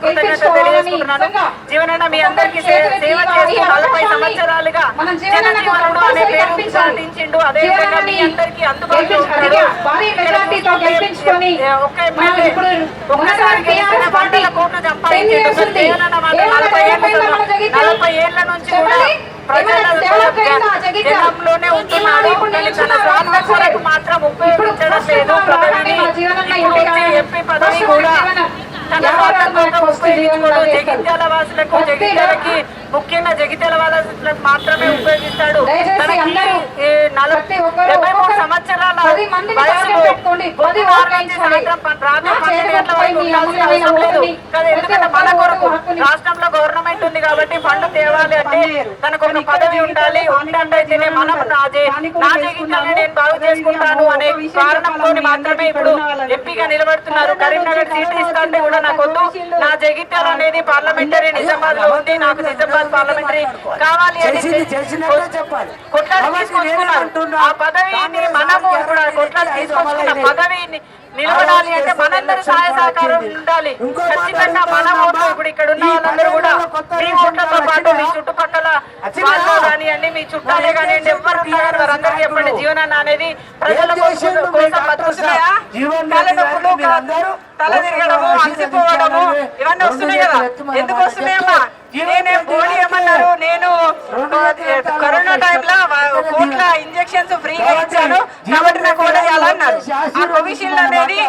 కృతజ్ఞత తెలియజేసుకుంటున్నాను. జీవనన్న మీ అందరికీ సే- సేవ చేస్తూ నలభై సంవత్సరాలుగా అనే పేరు. సాధించిండు మీ అందరికీ అందుబాటులో ఒక్క ఎమ్మెల్యే ఒక్కసారి గెలిచిన వందల కోట్లు సంపాదించిండు? జీవనన్న మాత్రం నలభై ఏళ్ళ ఏళ్ళ నుంచి కూడా ఉంటున్నాడు. తన కొరకు మాత్రం ఉపయోగించడం లేదు. ఎంపీ పదవి కూడా కోసం ఉపయోగించుకోడు జగిత్యాల వాసులకు జగిత్యాలకి ముఖ్యంగా జగిత్యాల వాసులకు మాత్రమే ఉపయోగిస్తాడు. డెబ్బై మూడు సంవత్సరాల ఎందుకంటే మన కొరకు రాష్ట్రంలో గవర్నమెంట్ ఉంది కాబట్టి ఫండ్ తేవాలి అంటే తనకు ఒక పదవి ఉండాలి. ఉండాలైతేనే మనం నా జగిత్యాలని నేను బాగు చేసుకుంటాను అనే కారణంతో మాత్రమే ఇప్పుడు ఎంపీగా నిలబడుతున్నారు. కరీంనగర్ సీట్ ఇస్తా అంటే కూడా నాకు వద్దు నా జగిత్యాల అనేది పార్లమెంటరీ నిజామాబాద్లో ఉంది. నాకు నిజామాబాద్ పార్లమెంటరీ కావాలి కొట్లాడి తీసుకొచ్చుకున్నారు ఆ పదవిని మనము ఇప్పుడు కొట్లాడి తీసుకొచ్చుకున్న. పదవిని నిలబడాలి అంటే మనందరూ సహాయ సహకారం ఉండాలి. ఖచ్చితంగా మన ఓట్లు ఇప్పుడు ఇక్కడ ఉన్న వాళ్ళందరూ కూడా మీ ఓట్లతో పాటు మీ? చుట్టుపక్కల? వాళ్ళు కానివ్వండి మీ చుట్టాలే కానివ్వండి ఎవరు ఉన్నా కానీ వారందరికీ చెప్పండి జీవనాన్ని అనేది ప్రజల కోసం బతుకుతున్నాయా? తల తిరగడము అలసిపోవడము ఇవన్నీ వస్తున్నాయి కదా? ఎందుకు మాట వస్తున్నాయమ్మా చెప్తే, నేనే జీవన్ పోనీ రెడ్డి ఏమన్నారు నేను రెండు ఆ, చేతులు ఎత్తాలి, కరోనా ఒక టైంలో ఇష్టం. కోట్ల కమిషన్స్ ఫ్రీగా ఇచ్చాను కాబట్టి నాకు రెడ్డి ఆ కమిషన్లు అనేది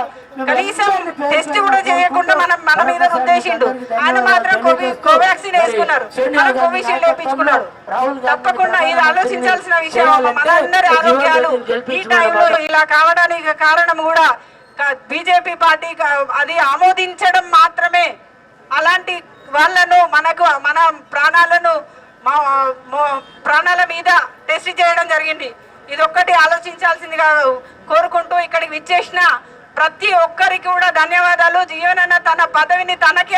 కనీసం టెస్ట్ కూడా చేయకుండా మనం మన మీద ఉద్దేశిండు ఆయన మాత్రం కోవాక్సిన్ వేసుకున్నారు. సోనియా మన కోవిషీల్డ్ వేయించుకున్నాడు తప్పకుండా ఇది ఆలోచించాల్సిన విషయం. మనందరి ఆరోగ్యాలు ఈ టైంలో ఇలా కావడానికి కారణం కూడా బీజేపీ పార్టీ అది ఆమోదించడం మాత్రమే. అలాంటి వాళ్ళను మనకు మన ప్రాణాలను మా ప్రాణాల మీద టెస్ట్ చేయడం జరిగింది. ఇది ఒక్కటి ఆలోచించాల్సిందిగా కోరుకుంటూ ఇక్కడికి విచ్చేసిన ప్రతి ఒక్కరికి కూడా ధన్యవాదాలు. జీవనన్న తన పదవిని తనకి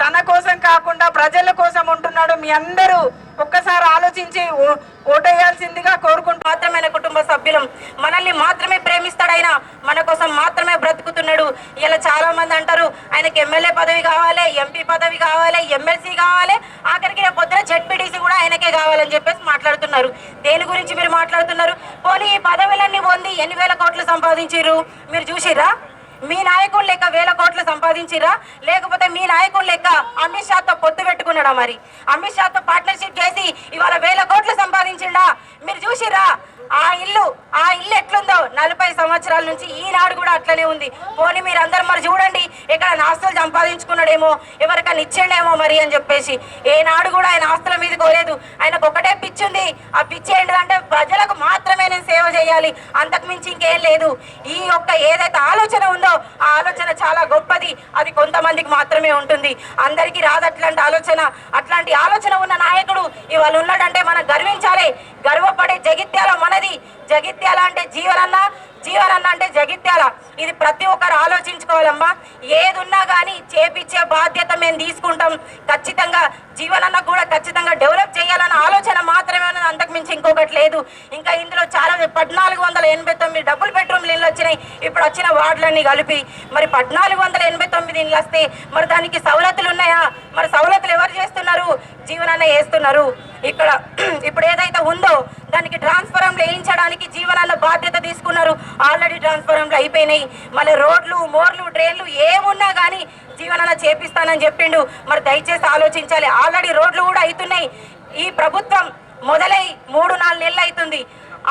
తన కోసం కాకుండా ప్రజల కోసం ఉంటున్నాడు. మీ అందరూ ఒక్కసారి ఆలోచించి ఓటేయాల్సిందిగా కోరుకుంటూ మాత్రమే కుటుంబ సభ్యులం. మనల్ని మాత్రమే ప్రేమిస్తాడు ఆయన మన కోసం మాత్రమే బ్రతుకుతున్నాడు. ఇలా చాలా మంది అంటారు ఆయనకి ఎమ్మెల్యే పదవి కావాలి ఎంపీ పదవి కావాలి ఎమ్మెల్సీ కావాలి. ఆఖరికి రేపు పొద్దున జెడ్పీటీసీ కూడా ఆయనకే కావాలని చెప్పేసి మాట్లాడుతున్నారు. దేని గురించి మీరు మాట్లాడుతున్నారు? పోనీ ఈ పదవులన్నీ పొంది ఎన్ని వేల కోట్లు సంపాదించారు మీరు చూసిరా మీ నాయకుడు లెక్క వేల కోట్లు సంపాదించిరా లేకపోతే మీ నాయకుడు లెక్క అమిత్ షాతో పొత్తు పెట్టుకున్నాడా మరి? అమిత్ షాతో పార్ట్నర్షిప్ చేసి ఇవాళ వేల కోట్లు సంపాదించిండా? మీరు చూసిరా ఆ ఇల్లు ఆ ఇల్లు ఎట్లుందో నలభై సంవత్సరాల నుంచి ఈనాడు కూడా అట్లనే ఉంది. పోనీ మీరు అందరు మరి చూడండి ఇక్కడ ఆస్తులు సంపాదించుకున్నాడేమో ఎవరికైనా ఇచ్చిండేమో మరి అని చెప్పేసి. ఏనాడు కూడా ఆయన ఆస్తుల మీద కోలేదు ఆయనకు ఒకటే పిచ్చి ఉంది. ఆ పిచ్చి ఏంటంటే ప్రజలకు మాత్రమే నేను సేవ చేయాలి. అంతకు మించి ఇంకేం లేదు. ఈ యొక్క ఏదైతే ఆలోచన ఉందో ఆ ఆలోచన చాలా గొప్పది. అది కొంతమందికి మాత్రమే ఉంటుంది. అందరికీ రాదు అట్లాంటి ఆలోచన అట్లాంటి ఆలోచన ఉన్న నాయకుడు ఇవాళ ఉన్నాడంటే మనం గర్వించాలి. గర్వపడే జగిత్యాల మనది. జగిత్యాల అంటే జీవనన్న జీవనన్న అంటే జగిత్యాల. ఇది ప్రతి ఒక్కరు ఆలోచించుకోవాలమ్మా. ఏదున్నా కానీ చేపించే బాధ్యత మేము తీసుకుంటాం. ఖచ్చితంగా జీవనన్న కూడా ఖచ్చితంగా డెవలప్ చేయాలన్న ఆలోచన మాత్రమే ఉన్నది. అంతకు మించి ఇంకొకటి లేదు. ఇంకా ఇందులో చాలా పద్నాలుగు వందల ఎనభై తొమ్మిది డబుల్ బెడ్రూమ్లు ఇళ్ళు వచ్చినాయి. ఇప్పుడు వచ్చిన వార్డులన్నీ కలిపి మరి పద్నాలుగు వందల ఎనభై తొమ్మిది ఇళ్ళు వస్తే మరి దానికి సవలతులు ఉన్నాయా? మరి సవలతులు ఎవరు చేస్తున్నారు? జీవనన్న వేస్తున్నారు ఇక్కడ ఇప్పుడు ఏదైతే ఉందో దానికి ట్రాన్స్ఫారంలు వేయించడానికి జీవనాన్న బాధ్యత తీసుకున్నారు. ఆల్రెడీ ట్రాన్స్ఫారంలు అయిపోయినాయి. మళ్ళీ రోడ్లు మోర్లు ట్రైన్లు ఏమున్నా కానీ జీవనాన్న చేపిస్తానని చెప్పిండు. మరి దయచేసి ఆలోచించాలి. ఆల్రెడీ రోడ్లు కూడా అవుతున్నాయి ఈ ప్రభుత్వం మొదలై మూడు నాలుగు నెలలు అవుతుంది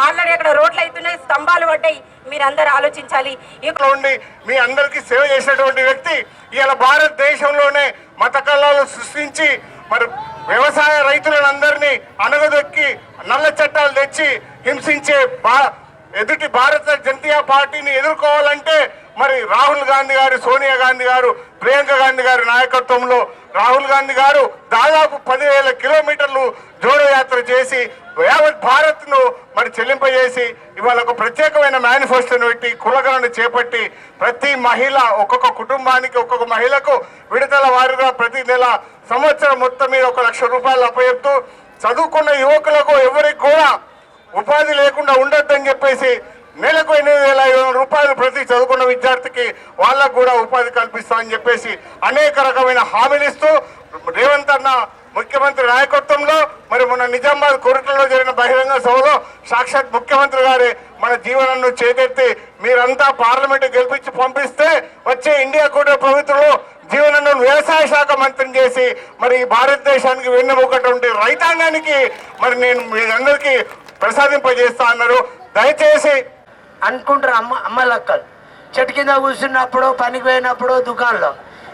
ఆల్రెడీ అక్కడ రోడ్లు అవుతున్నాయి స్తంభాలు పడ్డాయి. మీరందరూ ఆలోచించాలి. ఈ ఉండి మీ అందరికీ సేవ చేసినటువంటి వ్యక్తి ఇలా భారతదేశంలోనే మత కళలు సృష్టించి మరి వ్యవసాయ రైతులను అందరినీ అనగదొక్కి నల్ల చట్టాలు తెచ్చి హింసించే ఎదుటి భారత జనతా పార్టీని ఎదుర్కోవాలంటే మరి రాహుల్ గాంధీ గారు సోనియా గాంధీ గారు ప్రియాంక గాంధీ గారి నాయకత్వంలో రాహుల్ గాంధీ గారు దాదాపు పదివేల కిలోమీటర్లు జోడో యాత్ర చేసి యావత్ భారత్ను మరి చెల్లింపజేసి ఇవాళ ఒక ప్రత్యేకమైన మేనిఫెస్టోను పెట్టి కులగలను చేపట్టి ప్రతి మహిళ ఒక్కొక్క కుటుంబానికి ఒక్కొక్క మహిళకు విడతల వారిగా ప్రతి నెల సంవత్సరం మొత్తం మీద ఒక లక్ష రూపాయలు అప్పచెప్తూ చదువుకున్న యువకులకు ఎవరికి కూడా ఉపాధి లేకుండా ఉండొద్దని చెప్పేసి నెలకు ఎనిమిది వేల ఐదు వందల రూపాయలు ప్రతి చదువుకున్న విద్యార్థికి వాళ్ళకు కూడా ఉపాధి కల్పిస్తామని చెప్పేసి అనేక రకమైన హామీలు ఇస్తూ రేవంత్ అన్న ముఖ్యమంత్రి నాయకత్వంలో మరి మన నిజామాబాద్ కోరికల్లో జరిగిన బహిరంగ సభలో సాక్షాత్ ముఖ్యమంత్రి గారి మన జీవనాన్ని చేతెత్తి మీరంతా పార్లమెంట్ గెలిపించి పంపిస్తే వచ్చే ఇండియా కూడా ప్రభుత్వంలో జీవనను వ్యవసాయ శాఖ మంత్రిని చేసి మరి ఈ భారతదేశానికి వెన్నెముకటువంటి రైతాంగానికి మరి నేను మీ అందరికీ ప్రసాదింపజేస్తా అన్నారు. దయచేసి అనుకుంటారు అమ్మ అమ్మలక్కలు చెట్టు కింద కూర్చున్నప్పుడు పనికి పోయినప్పుడు దుకాణంలో.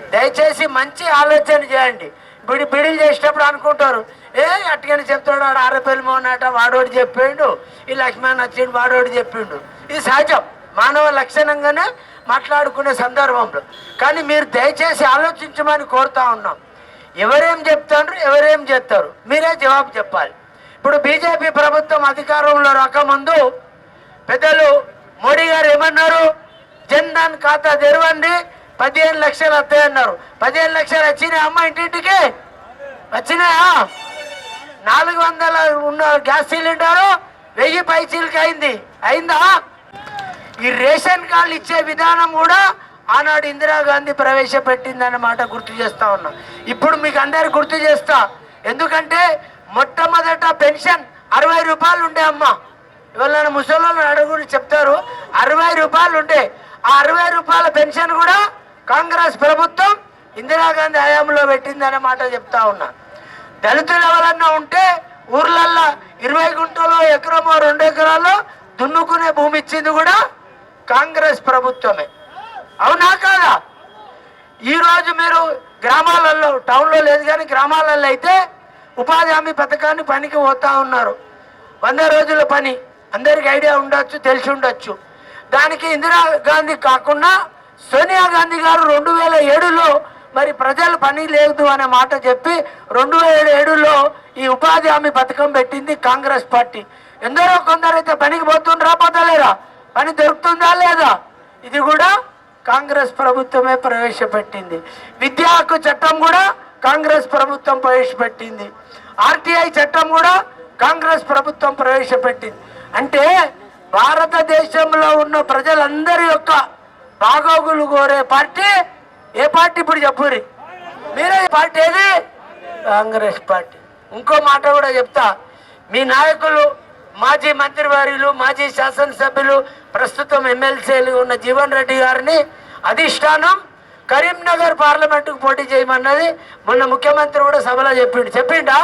దయచేసి మంచి ఆలోచన చేయండి. బిడి బిడిలు చేసేటప్పుడు అనుకుంటారు. ఏ అట్టుకని చెప్తాడు వాడు ఆరపల్లి మోనట వాడోడు చెప్పిండు. ఈ లక్ష్మణ్ వచ్చిండు వాడోడు చెప్పిండు. ఇది సహజం. మానవ లక్షణంగానే మాట్లాడుకునే సందర్భంలో. కానీ మీరు దయచేసి ఆలోచించమని కోరుతా ఉన్నాం. ఎవరేం చెప్తారు ఎవరేం చేస్తారు? మీరే జవాబు చెప్పాలి. ఇప్పుడు బీజేపీ ప్రభుత్వం అధికారంలో రాకముందు పెద్దలు మోడీ గారు ఏమన్నారు? జన్ ధన్ ఖాతా తెరవండి పదిహేను లక్షలు వస్తాయన్నారు పదిహేను లక్షలు వచ్చినాయి అమ్మ ఇంటింటికి? వచ్చినాయా? నాలుగు వందల ఉన్న గ్యాస్ సిలిండరు వెయ్యి పైచీలకి అయింది. అయిందా? ఈ రేషన్ కార్డులు ఇచ్చే విధానం కూడా ఆనాడు ఇందిరాగాంధీ ప్రవేశపెట్టిందన్నమాట గుర్తు చేస్తా ఉన్నా. ఇప్పుడు మీకు అందరు గుర్తు చేస్తా. ఎందుకంటే మొట్టమొదట పెన్షన్ అరవై రూపాయలు ఉండే అమ్మ. ఇవాళ ముసలి అడుగుని చెప్తారు అరవై రూపాయలు ఉంటే ఆ అరవై రూపాయల పెన్షన్ కూడా కాంగ్రెస్ ప్రభుత్వం ఇందిరాగాంధీ హయాంలో పెట్టిందన్నమాట చెప్తా ఉన్నా. దళితులు ఎవరన్నా ఉంటే ఊర్లల్లో ఇరవై గుంటలో ఎకరమో రెండు ఎకరాల్లో దున్నుకునే భూమి ఇచ్చింది కూడా కాంగ్రెస్ ప్రభుత్వమే. అవునా కాదా? ఈరోజు మీరు గ్రామాలలో టౌన్లో లేదు కానీ గ్రామాలలో అయితే ఉపాధి హామీ పథకాన్ని పనికి పోతా ఉన్నారు. వంద రోజుల పని. అందరికి ఐడియా ఉండొచ్చు తెలిసి ఉండొచ్చు. దానికి ఇందిరా గాంధీ కాకుండా సోనియా గాంధీ గారు రెండు వేల ఏడులో మరి ప్రజలు పని లేదు అనే మాట చెప్పి రెండు వేల ఏడులో ఈ ఉపాధి హామీ పథకం పెట్టింది కాంగ్రెస్ పార్టీ. ఎందరో కొందరైతే పనికి పోతుండ్రా పోతలేరా? పని దొరుకుతుందా లేదా? ఇది కూడా కాంగ్రెస్ ప్రభుత్వమే ప్రవేశపెట్టింది. విద్యా హక్కు చట్టం కూడా కాంగ్రెస్ ప్రభుత్వం ప్రవేశపెట్టింది. ఆర్టీఐ చట్టం కూడా కాంగ్రెస్ ప్రభుత్వం ప్రవేశపెట్టింది. అంటే భారతదేశంలో ఉన్న ప్రజలందరి యొక్క బాగోగులు కోరే పార్టీ ఏ పార్టీ ఇప్పుడు చెప్పురి? మీరే పార్టీ ఏది? కాంగ్రెస్ పార్టీ. ఇంకో మాట కూడా చెప్తా. మీ నాయకులు మాజీ మంత్రివర్యులు మాజీ శాసనసభ్యులు ప్రస్తుతం ఎమ్మెల్సీలు ఉన్న జీవన్ రెడ్డి గారిని అధిష్టానం కరీంనగర్ పార్లమెంటుకు పోటీ చేయమన్నది మొన్న ముఖ్యమంత్రి కూడా సభలో చెప్పిండు. చెప్పిండా?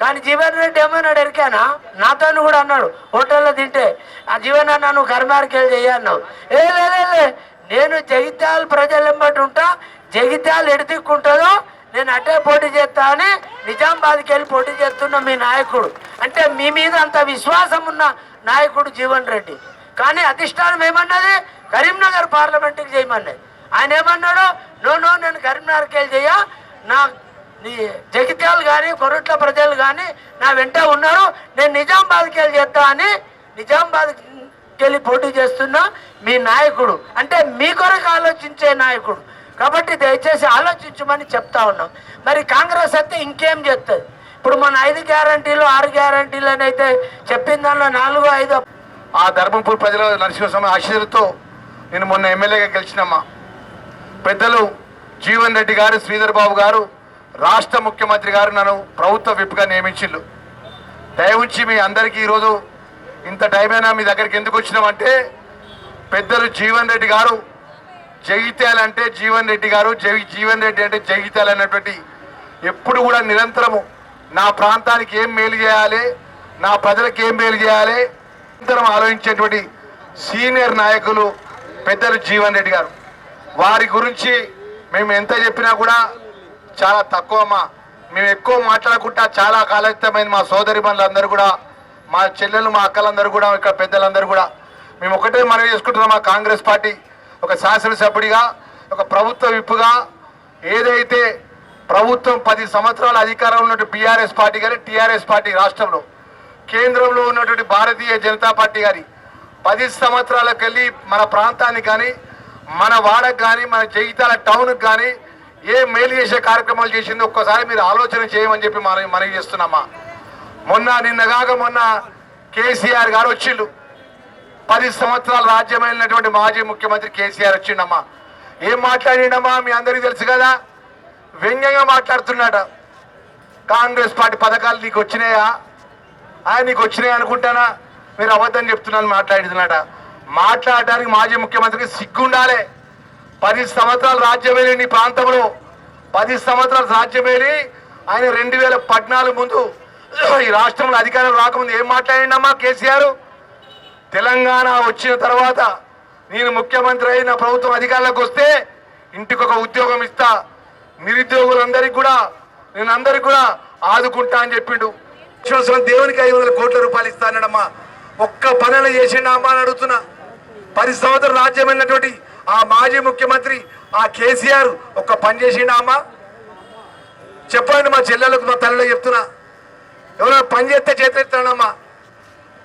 కానీ జీవన్ రెడ్డి ఏమన్నాడు ఎరికానా? నాతో కూడా అన్నాడు హోటల్లో తింటే ఆ జీవన్ అన్న నువ్వు కర్మార్కెళ్ళి వెళ్ళి ఏ లేదే నేను జగిత్యాల ప్రజలు ఎంబటి ఉంటా జగిత్యాలు ఎడతిక్కుంటుందో నేను అటే పోటీ చేస్తా అని నిజామాబాద్కి వెళ్ళి పోటీ చేస్తున్న మీ నాయకుడు. అంటే మీ మీద అంత విశ్వాసం ఉన్న నాయకుడు జీవన్ రెడ్డి. కానీ అధిష్టానం ఏమన్నది? కరీంనగర్ పార్లమెంట్కి చేయమన్నది. ఆయన ఏమన్నాడు? నో నో నేను కరీంనగర్కి వెళ్ళి చేయ నా నీ జగిత్యాలు కానీ కొరట్ల ప్రజలు కానీ నా వెంట ఉన్నారు. నేను నిజామాబాద్కి వెళ్ళి చేస్తా అని నిజామాబాద్కి వెళ్ళి పోటీ చేస్తున్న మీ నాయకుడు. అంటే మీ కొరకు ఆలోచించే నాయకుడు. కాబట్టి దయచేసి ఆలోచించమని చెప్తా ఉన్నాం. మరి కాంగ్రెస్ అయితే ఇంకేం చేస్తుంది ఇప్పుడు మన ఐదు గ్యారంటీలు ఆరు గ్యారంటీలు అని అయితే చెప్పిన దానిలో నాలుగు ఐదు ఆ ధర్మపూర్ ప్రజల నరసింహస్వామి ఆశీర్వతో నేను మొన్న ఎమ్మెల్యేగా గెలిచినమ్మా. పెద్దలు జీవన్ రెడ్డి గారు శ్రీధర్ బాబు గారు రాష్ట్ర ముఖ్యమంత్రి గారు నన్ను ప్రభుత్వ విప్గా నియమించిండు దయవుంచి మీ అందరికీ ఈరోజు ఇంత టైమైనా మీ దగ్గరికి ఎందుకు వచ్చినామంటే పెద్దలు జీవన్ రెడ్డి గారు జగిత్యాల అంటే జీవన్ రెడ్డి గారు జగి జీవన్ రెడ్డి అంటే జగిత్యాల అనేటువంటి ఎప్పుడు కూడా నిరంతరము నా ప్రాంతానికి ఏం మేలు చేయాలి నా ప్రజలకు ఏం మేలు చేయాలి నిరంతరం ఆలోచించేటువంటి సీనియర్ నాయకులు పెద్దలు జీవన్ రెడ్డి గారు. వారి గురించి మేము ఎంత చెప్పినా కూడా చాలా తక్కువ అమ్మా మేము ఎక్కువ మాట్లాడకుండా చాలా కాలమైంది మా సోదరి అందరూ కూడా మా చెల్లెలు మా అక్కలందరూ కూడా ఇక్కడ పెద్దలందరూ కూడా మేము ఒకటే మనవి చేసుకుంటున్నాం మా కాంగ్రెస్ పార్టీ. ఒక శాసనసభ్యుడిగా ఒక ప్రభుత్వ విప్పుగా ఏదైతే ప్రభుత్వం పది సంవత్సరాల అధికారంలో ఉన్నటువంటి బీఆర్ఎస్ పార్టీ కానీ టీఆర్ఎస్ పార్టీ రాష్ట్రంలో కేంద్రంలో ఉన్నటువంటి భారతీయ జనతా పార్టీ గారి పది సంవత్సరాలకు వెళ్ళి మన ప్రాంతానికి కానీ మన వాడకు కానీ మన జగితాల టౌన్కి కానీ ఏ మేలు చేసే కార్యక్రమాలు చేసిందో ఒక్కసారి మీరు ఆలోచన చేయమని చెప్పి మనం మనవి చేస్తున్నామా? మొన్న నిన్నగాక మొన్న కేసీఆర్ గారు వచ్చిండు. పది సంవత్సరాలు రాజ్యమైనటువంటి మాజీ ముఖ్యమంత్రి కేసీఆర్ వచ్చిండమ్మా. ఏం మాట్లాడిండమ్మా? మీ అందరికీ తెలుసు కదా వ్యంగ్యంగా మాట్లాడుతున్నాడు. కాంగ్రెస్ పార్టీ పథకాలు నీకు వచ్చినాయా? ఆయన నీకు వచ్చినాయి అనుకుంటానా? మీరు అబద్ధం చెప్తున్నాను మాట్లాడుతున్నాడ మాట్లాడడానికి మాజీ ముఖ్యమంత్రికి సిగ్గుండాలి. పది సంవత్సరాలు రాజ్యమేలి నీ ప్రాంతంలో. పది సంవత్సరాలు రాజ్యమేలి ఆయన రెండు వేల పద్నాలుగు ముందు ఈ రాష్ట్రంలో అధికారం రాకముందు ఏం మాట్లాడిండమ్మా కేసీఆర్? తెలంగాణ వచ్చిన తర్వాత నేను ముఖ్యమంత్రి అయిన ప్రభుత్వం అధికారంలోకి వస్తే ఇంటికి ఒక ఉద్యోగం ఇస్తా. నిరుద్యోగులందరికీ కూడా నేను అందరికి కూడా ఆదుకుంటా అని చెప్పిండు. సంవత్సరం దేవునికి ఐదు వందల కోట్ల రూపాయలు ఇస్తానమ్మా ఒక్క పనులు చేసిండమ్మా అని అడుగుతున్నా. పది సంవత్సరం రాజ్యమైనటువంటి ఆ మాజీ ముఖ్యమంత్రి ఆ కేసీఆర్ ఒక్క పని చేసిండా అమ్మ? చెప్పండి మా చెల్లెలకు మా తల్లిలో చెప్తున్నా. ఎవరైనా పని చేస్తే చేతెత్తానమ్మా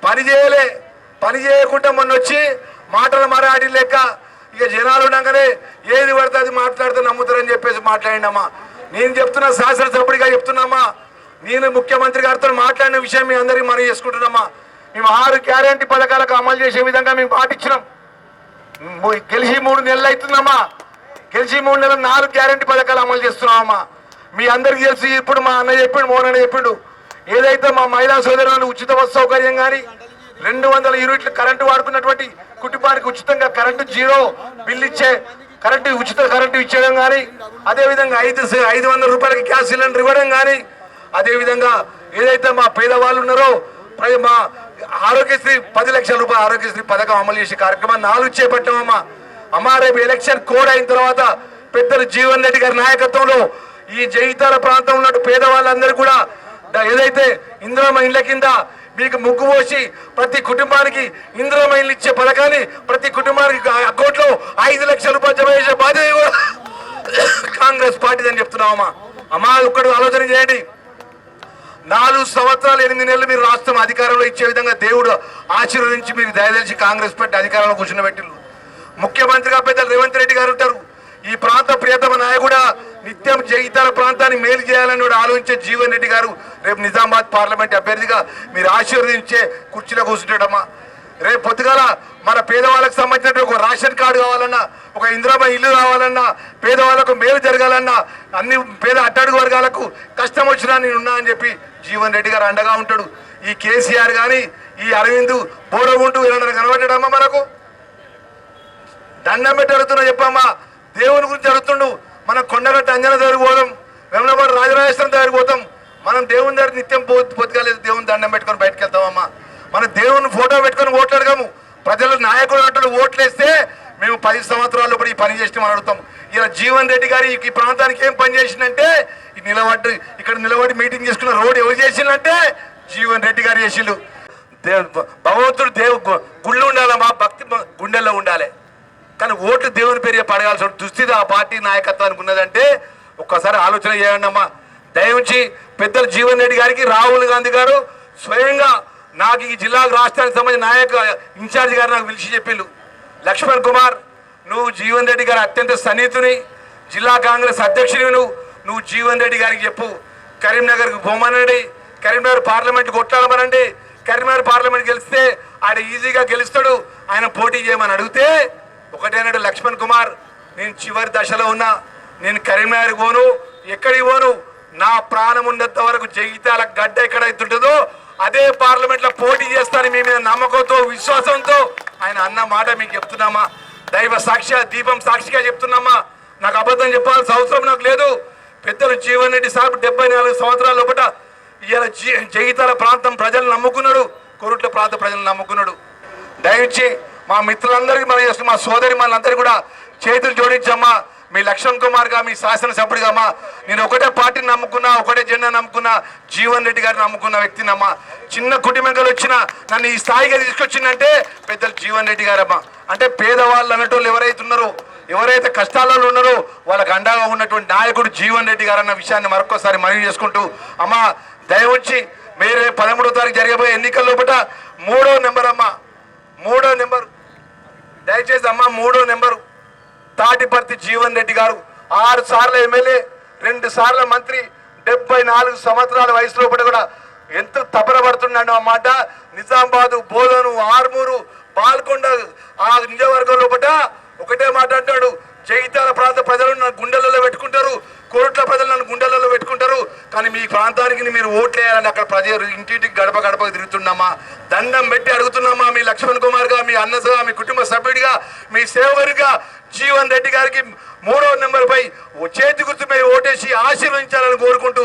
పని చేయలే పని చేయకుండా మొన్న వచ్చి మాటలు మరాడి లెక్క ఇక జనాలు ఉండగానే ఏది పడితే అది మాట్లాడితే నమ్ముతారని చెప్పేసి మాట్లాడినమ్మా నేను చెప్తున్నా శాసనసభ్యుడిగా చెప్తున్నామా నేను ముఖ్యమంత్రి గారితో మాట్లాడిన విషయం మీ అందరికీ మనం చేసుకుంటున్నామా మేము ఆరు గ్యారంటీ పథకాలకు అమలు చేసే విధంగా మేము పాటించినాం. గెలిచి మూడు నెలలు అవుతుందమ్మా. గెలిచి మూడు నెలలు నాలుగు గ్యారంటీ పథకాలు అమలు చేస్తున్నామమ్మా మీ అందరికీ తెలిసి ఇప్పుడు మా అన్న చెప్పిండు మోహన్ అన్న చెప్పిండు. ఏదైతే మా మహిళా సోదరులను ఉచిత బస్సు సౌకర్యం కానీ రెండు వందల యూనిట్లు కరెంటు వాడుకున్నటువంటి కుటుంబానికి ఉచితంగా కరెంటు జీరో బిల్ ఇచ్చే కరెంటు ఉచిత కరెంటు ఇచ్చేయడం కానీ అదేవిధంగా ఐదు ఐదు వందల రూపాయలకి గ్యాస్ సిలిండర్ ఇవ్వడం కానీ అదేవిధంగా ఏదైతే మా పేదవాళ్ళు ఉన్నారో మా ఆరోగ్యశ్రీ పది లక్షల రూపాయల ఆరోగ్యశ్రీ పథకం అమలు చేసే కార్యక్రమాన్ని నాలుగు చేపట్టామమ్మా. అమ్మా రేపు ఎలక్షన్ కోడ్ అయిన తర్వాత పెద్దలు జీవన్ రెడ్డి గారి నాయకత్వంలో ఈ జయితాల ప్రాంతంలో పేదవాళ్ళందరూ కూడా ఏదైతే ఇందిరామ ఇండ్ల కింద మీకు ముగ్గు పోసి ప్రతి కుటుంబానికి ఇందిరామ ఇల్లు ఇచ్చే పథకాన్ని ప్రతి కుటుంబానికి అకౌంట్లో ఐదు లక్షల రూపాయలు జమ చేసే బాధ్యత కూడా కాంగ్రెస్ పార్టీ అని చెప్తున్నామమ్మా. అమ్మా ఒక్కడు ఆలోచన చేయండి. నాలుగు సంవత్సరాలు ఎనిమిది నెలలు మీరు రాష్ట్రం అధికారంలో ఇచ్చే విధంగా దేవుడు ఆశీర్వదించి మీరు దయదలిచి కాంగ్రెస్ పార్టీ అధికారంలో కూర్చున్నబెట్టిండ్రు. ముఖ్యమంత్రిగా పెద్దలు రేవంత్ రెడ్డి గారు ఉంటారు. ఈ ప్రాంత ప్రియతమ నాయకుడు నిత్యం జగితాల ప్రాంతాన్ని మేలు చేయాలని కూడా ఆలోచించే జీవన్ రెడ్డి గారు రేపు నిజామాబాద్ పార్లమెంట్ అభ్యర్థిగా మీరు ఆశీర్వదించే కుర్చీలో కూర్చుంటాడమ్మా. రేపు పొద్దుగాల మన పేదవాళ్ళకి సంబంధించిన ఒక రేషన్ కార్డు కావాలన్నా ఒక ఇందిరామ ఇల్లు కావాలన్నా పేదవాళ్ళకు మేలు జరగాలన్నా అన్ని పేద అట్టడుగు వర్గాలకు కష్టం వచ్చినా నేను ఉన్నా అని చెప్పి జీవన్ రెడ్డి గారు అండగా ఉంటాడు. ఈ కేసీఆర్ కానీ ఈ అరవింద్ బోడగుంటూ ఏమన్నా కనబడ్డాడమ్మా మనకు. దండం పెట్టి అడుగుతున్నా చెప్పమ్మా. దేవుని గురించి అడుగుతుండు. మనం కొండగట్టు అంజన దగ్గరికి పోదాం. వెమలవాడు రాజరాజేశ్వరం దగ్గరికి పోతాం. మనం దేవుని దగ్గర నిత్యం పో పొద్దుగాలేదు దేవుని దండం పెట్టుకొని బయటకు వెళ్తామమ్మా. మన దేవుని ఫోటో పెట్టుకొని ఓట్లాడగాము. అడగము ప్రజలు నాయకుడు అంటాడు ఓట్లేస్తే మేము పది సంవత్సరాలు కూడా ఈ పని చేసినామని అడుగుతాం. ఇలా జీవన్ రెడ్డి గారి ఈ ప్రాంతానికి ఏం పని చేసిందంటే ఈ నిలబడి ఇక్కడ నిలబడి మీటింగ్ చేసుకున్న రోడ్ ఎవరు చేసిందంటే జీవన్ రెడ్డి గారు చేసిండు. దేవ్ భగవంతుడు దేవు గుళ్ళు గుళ్ళు ఉండాలమ్మా భక్తి గుండెల్లో ఉండాలి. కానీ ఓట్లు దేవుని పేరు పడగాల్సిన దుస్థితి ఆ పార్టీ నాయకత్వానికి ఉన్నదంటే ఒక్కసారి ఆలోచన చేయండి అమ్మా. దయవుంచి పెద్దలు జీవన్ రెడ్డి గారికి రాహుల్ గాంధీ గారు స్వయంగా నాకు ఈ జిల్లాకు రాష్ట్రానికి సంబంధించిన నాయక ఇన్ఛార్జ్ గారు నాకు పిలిచి చెప్పిండు లక్ష్మణ్ కుమార్ నువ్వు జీవన్ రెడ్డి గారి అత్యంత సన్నిహితుని జిల్లా కాంగ్రెస్ అధ్యక్షుని నువ్వు. నువ్వు జీవన్ రెడ్డి గారికి చెప్పు. కరీంనగర్కి పోమనండి కరీంనగర్ పార్లమెంట్ కొట్లాడమనండి. కరీంనగర్ పార్లమెంట్ గెలిస్తే ఆయన ఈజీగా గెలుస్తాడు. ఆయన పోటీ చేయమని అడిగితే ఒకటేనాడు లక్ష్మణ్ కుమార్ నేను చివరి దశలో ఉన్నా. నేను కరీంనగర్ పోను ఎక్కడికి పోను. నా ప్రాణం ఉన్నంత వరకు జగిత్యాల గడ్డ ఎక్కడైతుంటుందో అదే పార్లమెంట్లో పోటీ చేస్తాను మీ మీద నమ్మకం అన్న మాట మీకు చెప్తున్నామా? దైవ సాక్షి దీపం సాక్షిగా చెప్తున్నామా? నాకు అబద్ధం చెప్పాల్సిన అవసరం నాకు లేదు. పెద్దలు జీవన్ రెడ్డి సార్ డెబ్బై నాలుగు సంవత్సరాల లోపల ఇవాళ జీ- ప్రాంతం ప్రజలు నమ్ముకున్నాడు. కొరుట్ల ప్రాంత ప్రజలు నమ్ముకున్నాడు. దయచేసి మా మిత్రులందరికీ మనం చేస్తున్న మా సోదరి మనందరికీ కూడా చేతులు జోడించమ్మా. మీ లక్ష్మణ్ కుమార్గా మీ శాసనసభ్యుడిగా అమ్మా నేను ఒకటే పార్టీని నమ్ముకున్నా ఒకటే జెండా నమ్ముకున్నా జీవన్ రెడ్డి గారిని నమ్ముకున్న వ్యక్తిని అమ్మా చిన్న కుటుంబంలో వచ్చిన నన్ను ఈ స్థాయిగా తీసుకొచ్చిందంటే పెద్దలు జీవన్ రెడ్డి గారమ్మా. అంటే పేదవాళ్ళు అన్నటోళ్ళు ఎవరైతే ఉన్నారో ఎవరైతే కష్టాలలో ఉన్నారో వాళ్ళకు అండగా ఉన్నటువంటి నాయకుడు జీవన్ రెడ్డి గారు అన్న విషయాన్ని మరొకసారి మనవి చేసుకుంటూ అమ్మా దయవచ్చి మీరు పదమూడో తారీఖు జరగబోయే ఎన్నికల లోపల మూడో నెంబర్ అమ్మా మూడో నెంబర్. దయచేసి అమ్మా మూడో నెంబరు. తాటిపర్తి జీవన్ రెడ్డి గారు ఆరు సార్లు ఎమ్మెల్యే రెండు సార్ల మంత్రి డెబ్బై నాలుగు సంవత్సరాల వయసులో కూడా కూడా ఎంత తపరపడుతున్నాడు అన్నమాట నిజామాబాదు బోధను ఆర్మూరు పాల్కొండ ఆ నియోజకవర్గం లోపల ఒకటే మాట్లాడతాడు జైతాల ప్రాంత ప్రజలు నన్ను గుండెలలో పెట్టుకుంటారు కోరుట్ల ప్రజలు నన్ను గుండెలలో పెట్టుకుంటారు. కానీ మీ ప్రాంతానికి మీరు ఓట్లేయాలని అక్కడ ప్రజలు ఇంటింటికి గడప గడప తిరుగుతున్నామా? దండం పెట్టి అడుగుతున్నామా మీ లక్ష్మణ్ కుమార్గా మీ అన్నసగా మీ కుటుంబ సభ్యుడిగా మీ సేవకుడిగా? జీవన్ రెడ్డి గారికి మూడో నెంబర్పై చేతి గుర్తుపై ఓటేసి ఆశీర్వదించాలని కోరుకుంటూ